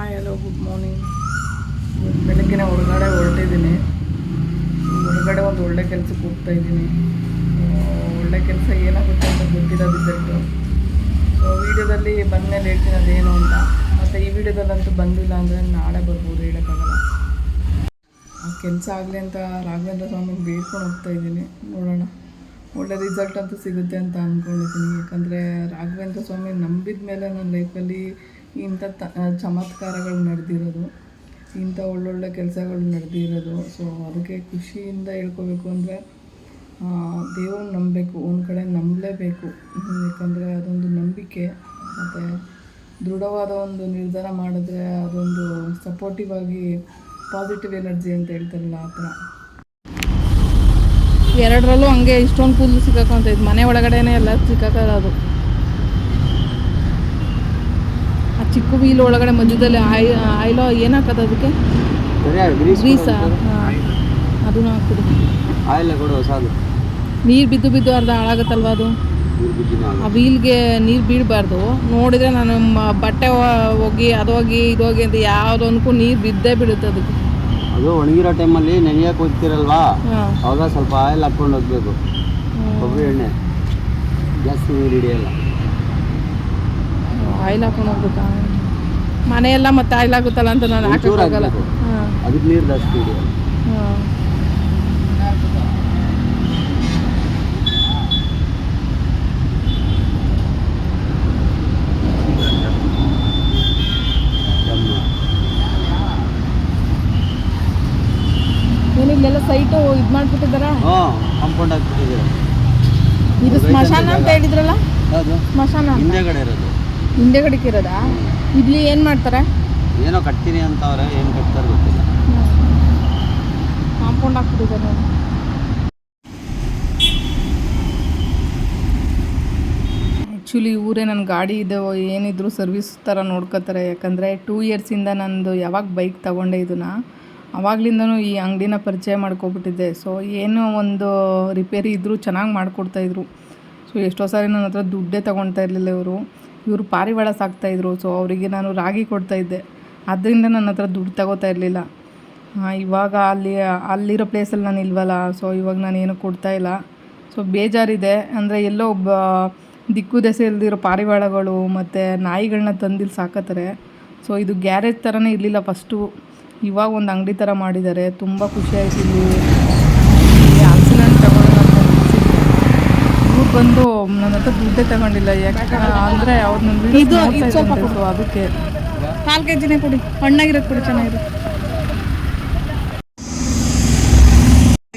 Hi hello good morning ಬೆಳಗ್ಗಿನ ಹೊರಗಡೆ ಹೊರಟಿದ್ದೀನಿ. ಹೊರಗಡೆ ಒಂದು ಒಳ್ಳೆ ಕೆಲಸಕ್ಕೆ ಹೋಗ್ತಾ ಇದ್ದೀನಿ. ಒಳ್ಳೆ ಕೆಲಸ ಏನಾಗುತ್ತೆ ಅಂತ ಗೊತ್ತಿಲ್ಲ ರಿಸಲ್ಟು ಸೊ ವೀಡಿಯೋದಲ್ಲಿ ಬಂದಮೇಲೆ ಹೇಳ್ತೀನಿ ಅದೇನು ಅಂತ. ಮತ್ತು ಈ ವಿಡಿಯೋದಲ್ಲಂತೂ ಬಂದಿಲ್ಲ ಅಂದರೆ ನಾಳೆ ಬರ್ಬೋದು, ಹೇಳೋಕ್ಕಾಗಲ್ಲ. ಆ, ಕೆಲಸ ಆಗಲಿ ಅಂತ ರಾಘವೇಂದ್ರ ಸ್ವಾಮಿಗೆ ಬೇಡ್ಕೊಂಡು ಹೋಗ್ತಾ ಇದ್ದೀನಿ. ನೋಡೋಣ. ಒಳ್ಳೆ ರಿಸಲ್ಟ್ ಅಂತೂ ಸಿಗುತ್ತೆ ಅಂತ ಅಂದ್ಕೊಂಡಿದ್ದೀನಿ. ಯಾಕಂದರೆ ರಾಘವೇಂದ್ರ ಸ್ವಾಮಿ ನಂಬಿದ ಮೇಲೆ ನನ್ನ ಲೈಫಲ್ಲಿ ಇಂಥ ತ ಚಮತ್ಕಾರಗಳು ನಡೆದಿರೋದು, ಇಂಥ ಒಳ್ಳೊಳ್ಳೆ ಕೆಲಸಗಳು ನಡೆದಿರೋದು. ಸೊ ಅದಕ್ಕೆ ಖುಷಿಯಿಂದ ಹೇಳ್ಕೋಬೇಕು ಅಂದರೆ ದೇವ್ರನ್ನ ನಂಬಬೇಕು, ಒಂದು ಕಡೆ ನಂಬಲೇಬೇಕು. ಯಾಕಂದರೆ ಅದೊಂದು ನಂಬಿಕೆ, ಮತ್ತು ದೃಢವಾದ ಒಂದು ನಿರ್ಧಾರ ಮಾಡಿದ್ರೆ ಅದೊಂದು ಸಪೋರ್ಟಿವ್ ಆಗಿ ಪಾಸಿಟಿವ್ ಎನರ್ಜಿ ಅಂತ ಹೇಳ್ತಾರಲ್ಲ ಆ ಥರ. ಎರಡರಲ್ಲೂ ಹಂಗೆ ಇಷ್ಟೊಂದು ಕೂದಲು ಸಿಕ್ಕಾಕೊಂತೈತೆ ಮನೆ ಒಳಗಡೆನೇ ಎಲ್ಲ ಸಿಕ್ಕಾಕೋದು ಚಿಕ್ಕ ವೀಲ್ ಒಳಗಡೆ ಮಧ್ಯದಲ್ಲಿ ಆಯ್ ಐಲೋ ಏನು ಹಾಕೋದು ಅದಕ್ಕೆ ಗ್ರೀಸಾ ಅದನ್ನು ಆಯಿಲ್ ಕೊಡು ಹೊಸದು ನೀರು ಬಿದ್ದು ಬಿದ್ದು ಅರ್ಧ ಹಾಳಾಗುತ್ತಲ್ವ ಅದು? ಆ ವೀಲ್ಗೆ ನೀರು ಬೀಳಬಾರ್ದು. ನೋಡಿದರೆ ನಾನು ಬಟ್ಟೆ ಹೋಗಿ ಅದು ಹೋಗಿ ಇದು ಹೋಗಿ ಅಂತ ಯಾವುದೊಂದಕ್ಕೂ ನೀರು ಬಿದ್ದೇ ಬಿಡುತ್ತೆ ಅದಕ್ಕೆ. ಅದು ಒಣಗಿರೋ ಟೈಮಲ್ಲಿ ನೆನೆಯಕ್ಕೆ ಹೋಗ್ತಿರಲ್ವಾ? ಅವಾಗ ಸ್ವಲ್ಪ ಆಯಿಲ್ ಹಾಕ್ಕೊಂಡು ಹೋಗ್ಬೇಕು. ಕೊಬ್ಬರಿ ಎಣ್ಣೆ. ಜಾಸ್ತಿ ನೀರು ಹಿಡಿಯಲ್ಲ. ಆಯಿಲ್ ಹಾಕೊಂಡು ಹೋಗ್ಬೇಕಾ ಮನೆಯೆಲ್ಲ ಮತ್ತೆ ಆಯಿಲ್ ಆಗುತ್ತಲ್ಲ ಅಂತ ನಾನು ಹಾಕೋಕ್ಕಾಗಲ್ಲ ಅದಕ್ಕೆ ನೀರು ಜಾಸ್ತಿ ಹಾಂ. ಇಲ್ಲೆಲ್ಲ ಸೈಟು ಇದು ಮಾಡಿಬಿಟ್ಟಿದ್ದಾರ? ಕಾಂಪೌಂಡ್ ಹಾಕ್ಬಿಟ್ಟಿದ್ದೀರ. ಇದು ಸ್ಮಶಾನ ಅಂತ ಹೇಳಿದ್ರಲ್ಲ? ಸ್ಮಶಾನ ಹಿಂದೆಗಡೆ ಇರೋದು. ಹಿಂದೆಗಡೆಗೆ ಇರೋದಾ? ಇಲ್ಲಿ ಏನು ಮಾಡ್ತಾರೆ? ಏನೋ ಕಟ್ತೀನಿ ಅಂತವ್ರೆ ಏನು ಕಟ್ತಾರೆ ಗೊತ್ತಿಲ್ಲ. ಕಾಂಪೌಂಡ್ ಹಾಕ್ಬಿಟ್ಟಿದ್ದಾರೆ ನೋಡಿ. ಆ್ಯಕ್ಚುಲಿ ಇವರೇ ನನ್ನ ಗಾಡಿ ಇದೆ ಏನಿದ್ರು ಸರ್ವಿಸ್ ಥರ ನೋಡ್ಕೋತಾರೆ. ಯಾಕಂದರೆ ಟೂ ಇಯರ್ಸಿಂದ ನಂದು ಯಾವಾಗ ಬೈಕ್ ತಗೊಂಡೆ ಇದನ್ನು ಅವಾಗ್ಲಿಂದನೂ ಈ ಅಂಗಡಿನ ಪರಿಚಯ ಮಾಡ್ಕೊಬಿಟ್ಟಿದ್ದೆ. ಸೊ ಏನೋ ಒಂದು ರಿಪೇರಿ ಇದ್ದರೂ ಚೆನ್ನಾಗಿ ಮಾಡಿಕೊಡ್ತಾಯಿದ್ರು ಸೊ ಎಷ್ಟೋ ಸಾರಿ ನನ್ನ ಹತ್ರ ದುಡ್ಡೇ ತೊಗೊಳ್ತಾ ಇರಲಿಲ್ಲ ಇವರು. ಇವರು ಪಾರಿವಾಳ ಸಾಕ್ತಾಯಿದ್ರು ಸೊ ಅವರಿಗೆ ನಾನು ರಾಗಿ ಕೊಡ್ತಾ ಇದ್ದೆ. ಅದರಿಂದ ನನ್ನ ಹತ್ರ ದುಡ್ಡು ತಗೋತಾ ಇರಲಿಲ್ಲ. ಇವಾಗ ಅಲ್ಲಿ, ಅಲ್ಲಿರೋ ಪ್ಲೇಸಲ್ಲಿ ನಾನು ಇಲ್ವಲ್ಲ? ಸೊ ಇವಾಗ ನಾನು ಏನು ಕೊಡ್ತಾ ಇಲ್ಲ. ಸೊ ಬೇಜಾರಿದೆ. ಅಂದರೆ ಎಲ್ಲೋ ಒಬ್ಬ ದಿಕ್ಕು ದೆಸೆ ಇಲ್ದಿರೋ ಪಾರಿವಾಳಗಳು ಮತ್ತು ನಾಯಿಗಳನ್ನ ತಂದಿಲ್ಲಿ ಸಾಕತ್ತಾರೆ. ಸೊ ಇದು ಗ್ಯಾರೇಜ್ ಥರನೇ ಇರಲಿಲ್ಲ ಫಸ್ಟು ಇವಾಗ ಒಂದು ಅಂಗಡಿ ಥರ ಮಾಡಿದ್ದಾರೆ. ತುಂಬ ಖುಷಿ ಆಯ್ತು ಇಲ್ಲಿ ಈ ಹಲಸಿನ ಹಣ್ಣು ತಗೊಳ್ಳೋಣ ಅಂತ ಅನ್ಸಿತ್ತು. ಬಂದು ನನ್ನ ಹತ್ರ ದುಡ್ಡೇ ತಗೊಂಡಿಲ್ಲ ಯಾಕೆ ಅಂದರೆ ಅವ್ರು ನನ್ನ ಇದು- ಸ್ವಲ್ಪ ಅದಕ್ಕೆ ಕಾಲು ಕೆ ಜಿನೇ ಕೊಡಿ. ಹಣ್ಣಾಗಿರೋದು ಕೊಡಿ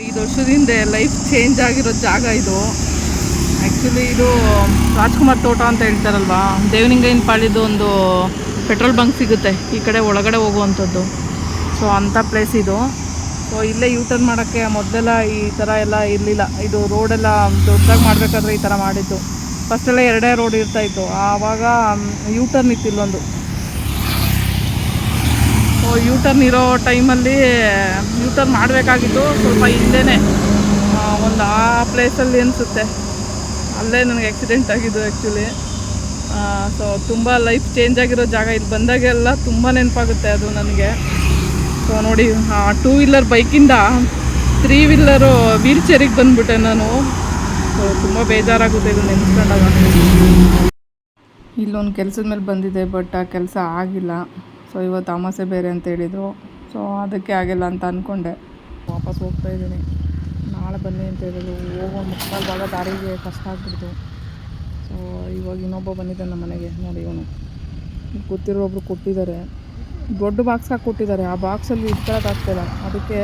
ಐದು ವರ್ಷದಿಂದ ಲೈಫ್ ಚೇಂಜ್ ಆಗಿರೋ ಜಾಗ ಇದು. ಆ್ಯಕ್ಚುಲಿ ಇದು ರಾಜ್ಕುಮಾರ್ ತೋಟ ಅಂತ ಹೇಳ್ತಾರಲ್ವಾ? ದೇವನಿಂಗೈನ ಪಾಳಿದ್ದು ಒಂದು ಪೆಟ್ರೋಲ್ ಬಂಕ್ ಸಿಗುತ್ತೆ ಈ ಕಡೆ ಒಳಗಡೆ ಹೋಗುವಂಥದ್ದು. ಸೊ ಅಂಥ ಪ್ಲೇಸ್ ಇದು. ಸೊ ಇಲ್ಲೇ ಯೂ ಟರ್ನ್ ಮಾಡೋಕ್ಕೆ ಮೊದಲೆಲ್ಲ ಈ ಥರ ಎಲ್ಲ ಇರಲಿಲ್ಲ. ಇದು ರೋಡೆಲ್ಲ ದೊಡ್ಡದಾಗಿ ಮಾಡಬೇಕಾದ್ರೆ ಈ ಥರ ಮಾಡಿದ್ದು. ಫಸ್ಟೆಲ್ಲ ಎರಡೇ ರೋಡ್ ಇರ್ತಾಯಿತ್ತು ಆವಾಗ ಯೂ ಟರ್ನ್ ಇತ್ತು ಇಲ್ಲೊಂದು ಸೊ ಯೂ ಟರ್ನ್ ಇರೋ ಟೈಮಲ್ಲಿ ಯೂ ಟರ್ನ್ ಮಾಡಬೇಕಾಗಿತ್ತು. ಸ್ವಲ್ಪ ಹಿಂದೆನೇ ಒಂದು ಆ ಪ್ಲೇಸಲ್ಲಿ ಅನಿಸುತ್ತೆ. ಅಲ್ಲೇ ನನಗೆ ಆಕ್ಸಿಡೆಂಟ್ ಆಗಿದ್ದು ಆ್ಯಕ್ಚುಲಿ ಸೊ ತುಂಬ ಲೈಫ್ ಚೇಂಜ್ ಆಗಿರೋ ಜಾಗ ಇಲ್ಲಿ ಬಂದಾಗೆಲ್ಲ ತುಂಬ ನೆನಪಾಗುತ್ತೆ ಅದು ನನಗೆ. ಸೊ ನೋಡಿ ಟೂ ವೀಲರ್ ಬೈಕಿಂದ ತ್ರೀ ವೀಲರು ವೀಲ್ ಚೇರಿಗೆ ಬಂದ್ಬಿಟ್ಟೆ ನಾನು. ಸೊ ತುಂಬ ಬೇಜಾರಾಗುತ್ತೆ ಇದು ನೆನೆಸ್ಕೊಂಡಾಗ. ಇಲ್ಲೊಂದು ಕೆಲಸದ ಮೇಲೆ ಬಂದಿದೆ ಬಟ್ ಆ ಕೆಲಸ ಆಗಿಲ್ಲ. ಸೊ ಇವತ್ತು ಅಮಾಸೆ ಬೇರೆ ಅಂತ ಹೇಳಿದರು. ಸೊ ಅದಕ್ಕೆ ಆಗಿಲ್ಲ ಅಂತ ಅಂದ್ಕೊಂಡೆ ವಾಪಸ್ ಹೋಗ್ತಾ ಇದ್ದೀನಿ. ನಾಳೆ ಬನ್ನಿ ಅಂತ ಹೇಳಿದ್ರು. ಹೋಗೋ ಮುಕ್ಕಾಲು ದಾರಿಗೆ ಕಷ್ಟ ಆಗ್ಬಿಡ್ತು. ಸೊ ಇವಾಗ ಇನ್ನೊಬ್ಬ ಬಂದಿದ್ದಾನೆ ನಮ್ಮ ಮನೆಗೆ. ನೋಡಿ ಇವನು. ಗೊತ್ತಿರೋ ಒಬ್ರು ಕೊಟ್ಟಿದ್ದಾರೆ. ದೊಡ್ಡ ಬಾಕ್ಸ್ ಹಾಕಿ ಕೊಟ್ಟಿದ್ದಾರೆ. ಆ ಬಾಕ್ಸಲ್ಲಿ ಇಟ್ಕೊಳ್ಳೋಕ್ಕಾಗ್ತಿಲ್ಲ ಅದಕ್ಕೆ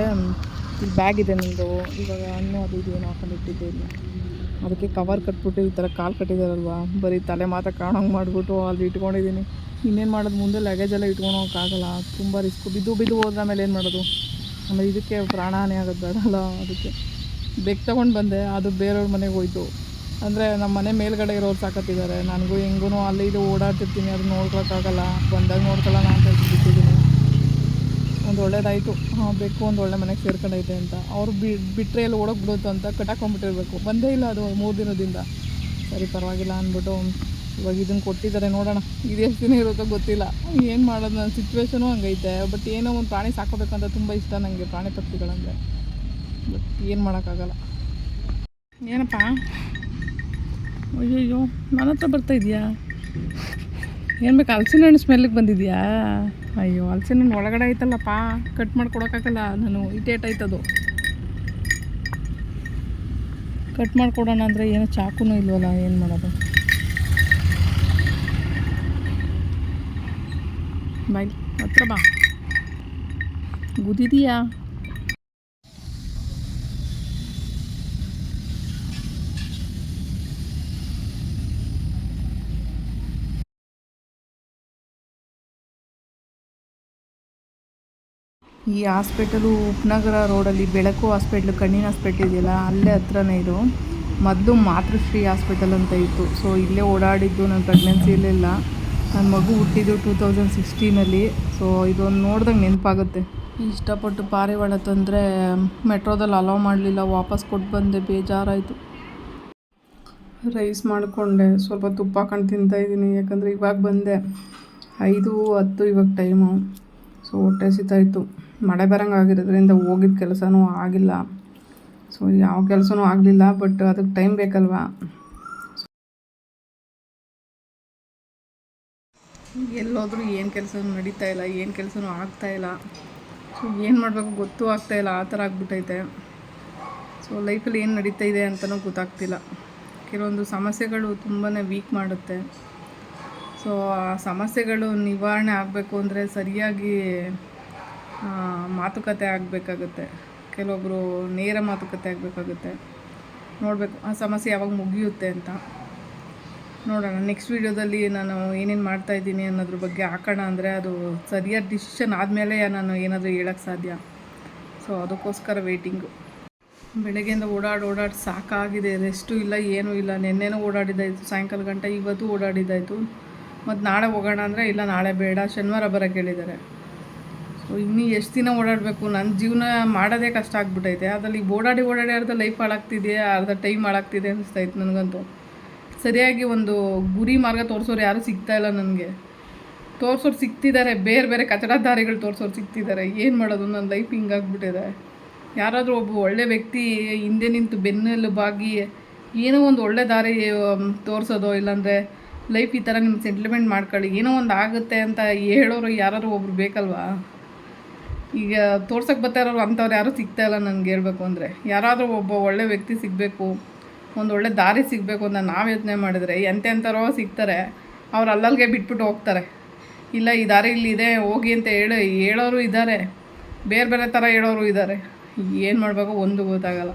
ಇಲ್ಲಿ ಬ್ಯಾಗ್ ಇದೆ ನಿಮ್ಮದು ಇವಾಗ ಹಣ್ಣು ಅದು ಇದು ಏನು ಹಾಕೊಂಡು ಇಟ್ಟಿದ್ದೆ ಇಲ್ಲಿ ಅದಕ್ಕೆ ಕವರ್ ಕಟ್ಬಿಟ್ಟು ಈ ಥರ ಕಾಲು ಕಟ್ಟಿದಾರಲ್ವಾ? ಬರೀ ತಲೆ ಮಾತ್ರ ಕಾಣೋಂಗೆ ಮಾಡಿಬಿಟ್ಟು ಅಲ್ಲಿ ಇಟ್ಕೊಂಡಿದ್ದೀನಿ. ಇನ್ನೇನು ಮಾಡೋದು? ಮುಂದೆ ಲಗೇಜ್ ಎಲ್ಲ ಇಟ್ಕೊಳೋಕ್ಕಾಗಲ್ಲ ತುಂಬ ರಿಸ್ಕ್ ಬಿದ್ದು ಬಿದ್ದು ಹೋದ್ರೆ ಮೇಲೆ ಏನು ಮಾಡೋದು? ಆಮೇಲೆ ಇದಕ್ಕೆ ಪ್ರಾಣಹಾನಿ ಆಗೋದು ಬೇಡಲ್ಲ ಅದಕ್ಕೆ. ಬೆಕ್ ತೊಗೊಂಡು ಬಂದೆ. ಅದು ಬೇರೆಯವ್ರ ಮನೆಗೆ ಹೋಯ್ತು. ಅಂದರೆ ನಮ್ಮ ಮನೆ ಮೇಲ್ಗಡೆ ಇರೋರು ಸಾಕತ್ತಿದ್ದಾರೆ. ನನಗೂ ಹೆಂಗೂ ಅಲ್ಲಿ ಇದು ಓಡಾಡ್ತಿರ್ತೀನಿ. ಅದು ನೋಡ್ಕೊಳಕ್ಕಾಗಲ್ಲ. ಬಂದಾಗ ನೋಡ್ಕೊಳ್ಳೋಣ ಅಂತ ಒಂದು ಒಳ್ಳೇದಾಯಿತು. ಹಾಂ, ಬೇಕು ಒಂದು ಒಳ್ಳೆ ಮನೆಗೆ ಸೇರ್ಕೊಂಡೈತೆ ಅಂತ. ಅವ್ರು ಬಿಟ್ಟರೆ ಎಲ್ಲಿ ಬಿಡುತ್ತೆ ಅಂತ ಕಟ್ಟಾಕೊಂಡ್ಬಿಟ್ಟಿರ್ಬೇಕು ಬಂದೇ ಇಲ್ಲ ಅದು ಮೂರು ದಿನದಿಂದ. ಸರಿ, ಪರವಾಗಿಲ್ಲ ಅಂದ್ಬಿಟ್ಟು ಇವಾಗ ಇದನ್ನು ಕೊಟ್ಟಿದ್ದಾರೆ ನೋಡೋಣ. ಇದು ಎಷ್ಟು ದಿನ ಇರುತ್ತೋ ಗೊತ್ತಿಲ್ಲ. ಏನು ಮಾಡೋದು? ನನ್ನ ಸಿಚುವೇಶನು ಹಂಗೈತೆ. ಬಟ್ ಏನೋ ಒಂದು ಪ್ರಾಣಿ ಸಾಕೋಬೇಕಂತ ತುಂಬ ಇಷ್ಟ ನನಗೆ ಪ್ರಾಣಿ ಪಕ್ಷಿಗಳಂದರೆ. ಬಟ್ ಏನು ಮಾಡೋಕ್ಕಾಗಲ್ಲ. ಏನಪ್ಪ? ಅಯ್ಯಯ್ಯೋ ನನ್ನ ಹತ್ರ ಬರ್ತಾ ಇದೆಯಾ? ಏನು ಬೇಕು? ಹಲಸಿನ ಹಣ್ಣು ಸ್ಮೆಲ್ಲಿಗೆ ಬಂದಿದ್ಯಾ? ಅಯ್ಯೋ, ಅಲ್ಸೆ ನನ್ನ ಒಳಗಡೆ ಐತಲ್ಲಪ್ಪ ಕಟ್ ಮಾಡಿ ಕೊಡೋಕ್ಕಾಗಲ್ಲ ನಾನು ಇಟೇಟ್ ಆಯ್ತದು. ಕಟ್ ಮಾಡಿಕೊಡೋಣ ಅಂದರೆ ಏನು ಚಾಕುನೂ ಇಲ್ವಲ್ಲ, ಏನು ಮಾಡೋದು? ಬಾಯ್, ಹತ್ರ ಬಾ. ಗುದಿದೀಯಾ? ಈ ಹಾಸ್ಪಿಟಲು ಉಪನಗರ ರೋಡಲ್ಲಿ ಬೆಳಕು ಹಾಸ್ಪಿಟ್ಲು, ಕಣ್ಣಿನ ಹಾಸ್ಪಿಟ್ಲ್ ಇದೆಯಲ್ಲ, ಅಲ್ಲೇ ಹತ್ರನೇ ಇದು. ಮೊದಲು ಮಾತೃಶ್ರೀ ಹಾಸ್ಪಿಟಲ್ ಅಂತ ಇತ್ತು. ಸೊ ಇಲ್ಲೇ ಓಡಾಡಿದ್ದು ನನ್ನ ಪ್ರೆಗ್ನೆನ್ಸಿಲೆಲ್ಲ ನನ್ನ ಮಗು ಹುಟ್ಟಿದ್ದು ಟೂ ತೌಸಂಡ್ ಸಿಕ್ಸ್ಟೀನಲ್ಲಿ ಸೊ ಇದೊಂದು ನೋಡ್ದಂಗೆ ನೆನಪಾಗುತ್ತೆ. ಇಷ್ಟಪಟ್ಟು ಪಾರಿವಾಳ ತಂದರೆ ಮೆಟ್ರೋದಲ್ಲಿ ಅಲೋ ಮಾಡಲಿಲ್ಲ, ವಾಪಸ್ ಕೊಟ್ಟು ಬಂದೆ, ಬೇಜಾರಾಯಿತು. ರೈಸ್ ಮಾಡಿಕೊಂಡೆ. ಸ್ವಲ್ಪ ತುಪ್ಪ ಹಾಕೊಂಡು ತಿಂತಾಯಿದ್ದೀನಿ ಯಾಕಂದರೆ ಇವಾಗ ಬಂದೆ. ಐದು ಹತ್ತು ಇವಾಗ ಟೈಮು ಸೊ ಹೊಟ್ಟೆ ಸಿತಾಯಿತ್ತು ಮಳೆ ಬರಂಗೆ ಆಗಿರೋದ್ರಿಂದ ಹೋಗಿದ್ದ ಕೆಲಸನೂ ಆಗಿಲ್ಲ. ಸೊ ಯಾವ ಕೆಲಸನೂ ಆಗಲಿಲ್ಲ ಬಟ್ ಅದಕ್ಕೆ ಟೈಮ್ ಬೇಕಲ್ವಾ? ಎಲ್ಲೋದ್ರೂ ಏನು ಕೆಲಸ ನಡೀತಾ ಇಲ್ಲ, ಏನು ಕೆಲಸನೂ ಆಗ್ತಾ ಇಲ್ಲ. ಸೊ ಏನು ಮಾಡಬೇಕು ಗೊತ್ತೂ ಆಗ್ತಾ ಇಲ್ಲ, ಆ ಥರ ಆಗ್ಬಿಟ್ಟೈತೆ ಸೊ ಲೈಫಲ್ಲಿ ಏನು ನಡೀತಾ ಇದೆ ಅಂತಲೂ ಗೊತ್ತಾಗ್ತಿಲ್ಲ. ಕೆಲವೊಂದು ಸಮಸ್ಯೆಗಳು ತುಂಬಾ ವೀಕ್ ಮಾಡುತ್ತೆ. ಸೊ ಆ ಸಮಸ್ಯೆಗಳು ನಿವಾರಣೆ ಆಗಬೇಕು ಅಂದರೆ ಸರಿಯಾಗಿ ಮಾತುಕತೆ ಆಗಬೇಕಾಗುತ್ತೆ. ಕೆಲವೊಬ್ಬರು ನೇರ ಮಾತುಕತೆ ಆಗಬೇಕಾಗುತ್ತೆ. ನೋಡಬೇಕು, ಆ ಸಮಸ್ಯೆ ಯಾವಾಗ ಮುಗಿಯುತ್ತೆ ಅಂತ. ನೋಡೋಣ ನೆಕ್ಸ್ಟ್ ವೀಡಿಯೋದಲ್ಲಿ ನಾನು ಏನೇನು ಮಾಡ್ತಾ ಇದ್ದೀನಿ ಅನ್ನೋದ್ರ ಬಗ್ಗೆ ಹಾಕೋಣ ಅಂದರೆ ಅದು ಸರಿಯಾದ ಡಿಸಿಷನ್ ಆದಮೇಲೆ ನಾನು ಏನಾದರೂ ಹೇಳೋಕ್ಕೆ ಸಾಧ್ಯ. ಸೊ ಅದಕ್ಕೋಸ್ಕರ ವೆಯ್ಟಿಂಗು ಬೆಳಗ್ಗೆಯಿಂದ ಓಡಾಡಿ ಓಡಾಡಿ ಸಾಕಾಗಿದೆ. ರೆಸ್ಟು ಇಲ್ಲ, ಏನೂ ಇಲ್ಲ. ನಿನ್ನೆನೂ ಓಡಾಡಿದ್ದಾಯಿತು, ಸಾಯಂಕಾಲ ಗಂಟೆ ಇವತ್ತು ಓಡಾಡಿದ್ದಾಯಿತು. ಮತ್ತು ನಾಳೆ ಹೋಗೋಣ ಅಂದರೆ ಇಲ್ಲ, ನಾಳೆ ಬೇಡ. ಶನಿವಾರ ಬರೋಕ್ಕೆ ಹೇಳಿದ್ದಾರೆ. ಇನ್ನೂ ಎಷ್ಟು ದಿನ ಓಡಾಡಬೇಕು? ನನ್ನ ಜೀವನ ಮಾಡೋದೇ ಕಷ್ಟ ಆಗ್ಬಿಟ್ಟೈತೆ ಅದರಲ್ಲಿ ಓಡಾಡಿ ಓಡಾಡಿ ಅರ್ಧ ಲೈಫ್ ಹಾಳಾಗ್ತಿದೆ, ಅರ್ಧ ಟೈಮ್ ಹಾಳಾಗ್ತಿದೆ ಅನಿಸ್ತೈತೆ ನನಗಂತೂ. ಸರಿಯಾಗಿ ಒಂದು ಗುರಿ ಮಾರ್ಗ ತೋರಿಸೋರು ಯಾರೂ ಸಿಗ್ತಾ ಇಲ್ಲ ನನಗೆ. ತೋರಿಸೋರು ಸಿಗ್ತಿದ್ದಾರೆ, ಬೇರೆ ಬೇರೆ ಕಚಡ ದಾರಿಗಳು ತೋರಿಸೋರು ಸಿಗ್ತಿದ್ದಾರೆ. ಏನು ಮಾಡೋದು? ನನ್ನ ಲೈಫ್ ಹಿಂಗಾಗ್ಬಿಟ್ಟಿದೆ ಯಾರಾದರೂ ಒಬ್ಬ ಒಳ್ಳೆ ವ್ಯಕ್ತಿ ಹಿಂದೆ ನಿಂತು ಬೆನ್ನೆಲು ಬಾಗಿ ಏನೋ ಒಂದು ಒಳ್ಳೆ ದಾರಿ ತೋರಿಸೋದು ಇಲ್ಲಾಂದರೆ ಲೈಫ್ ಈ ಥರ ನಿಮ್ಮ ಸೆಟ್ಲ್ಮೆಂಟ್ ಮಾಡ್ಕೊಳ್ಳಿ. ಏನೋ ಒಂದು ಆಗುತ್ತೆ ಅಂತ ಹೇಳೋರು ಯಾರಾದ್ರು ಒಬ್ರು ಬೇಕಲ್ವಾ? ಈಗ ತೋರ್ಸಕ್ಕೆ ಬರ್ತಾ ಇರೋರು ಅಂಥವ್ರು ಯಾರೂ ಸಿಗ್ತಾ ಇಲ್ಲ ನನಗೆ ಹೇಳಬೇಕು ಅಂದರೆ. ಯಾರಾದರೂ ಒಬ್ಬ ಒಳ್ಳೆ ವ್ಯಕ್ತಿ ಸಿಗಬೇಕು, ಒಂದು ಒಳ್ಳೆ ದಾರಿ ಸಿಗಬೇಕು ಅಂತ ನಾವು ಯೋಚನೆ ಮಾಡಿದರೆ ಎಂತೆಂಥರೋ ಸಿಗ್ತಾರೆ, ಅವ್ರು ಅಲ್ಲಲ್ಲಿಗೆ ಬಿಟ್ಬಿಟ್ಟು ಹೋಗ್ತಾರೆ. ಇಲ್ಲ, ಈ ದಾರಿ ಇಲ್ಲಿದೆ ಹೋಗಿ ಅಂತ ಹೇಳಿ ಹೇಳೋರು ಇದ್ದಾರೆ ಬೇರೆ ಬೇರೆ ಥರ ಹೇಳೋರು ಇದ್ದಾರೆ ಏನು ಮಾಡಬೇಕು? ಒಂದು ಗೊತ್ತಾಗಲ್ಲ.